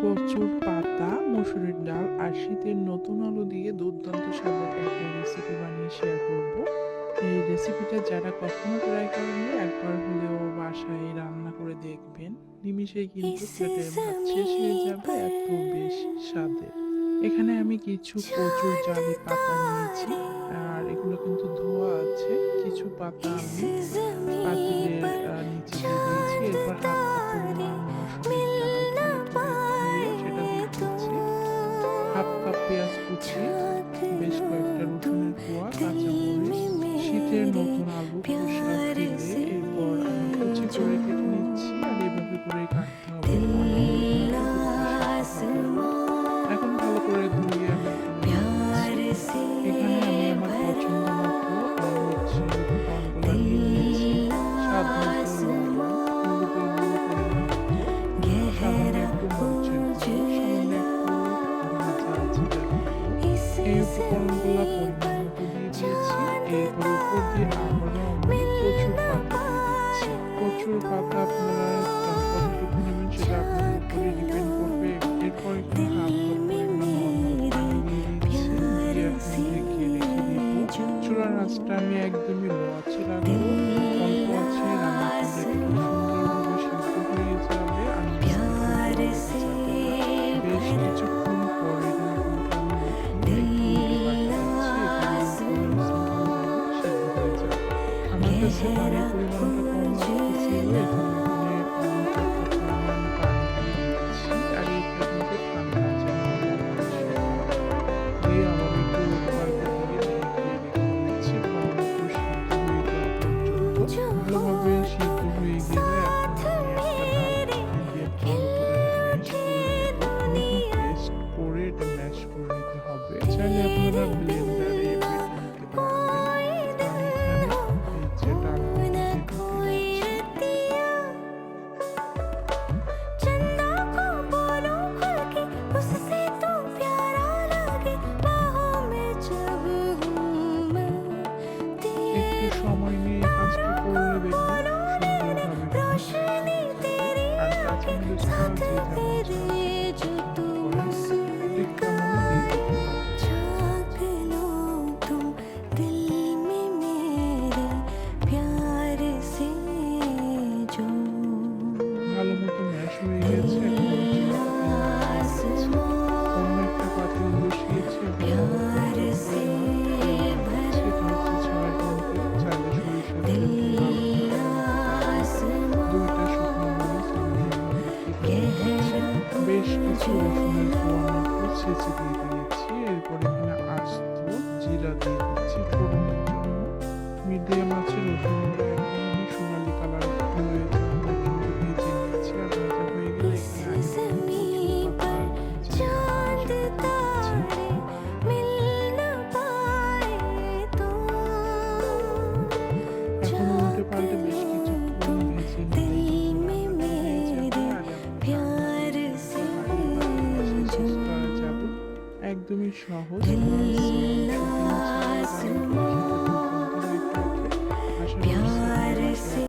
কচুর পাতা মসুরের ডাল আর শীতের নতুন আলু দিয়ে দুর্দান্ত স্বাদের একটা রেসিপি বানিয়ে শেয়ার করব। এই রেসিপিটা যারা কখনো ট্রাই করেনি একবার হলেও বাসায় রান্না করে দেখবেন। নিমিশে কিন্তু খেতে শেষ হয়ে যাবে এত বেশ স্বাদের। এখানে আমি কিছু কচুর জালি পাতা নিয়েছি আর এগুলো কিন্তু ধোয়া আছে। কিছু পাতা আমি পাতিলে বেশ কয়েকটা রসুনের কোয়া কাঁচামরিচ শীতের নতুন আলু এরপর আমি প্রচুর পাতা আপনারা কতটুকু নেবেন সেটা আপনার উপরে ডিপেন্ড করবে এরপর আমি একদমই লো আছে রাখব 뜻이 바로 공격하고 있음을 বেশ কিছু রসুনের কোয়া মতো ছেঁচে দিয়ে দিয়েছি। এরপরে এখানে আস্ত জিরা দিয়ে Mahut. Mahut.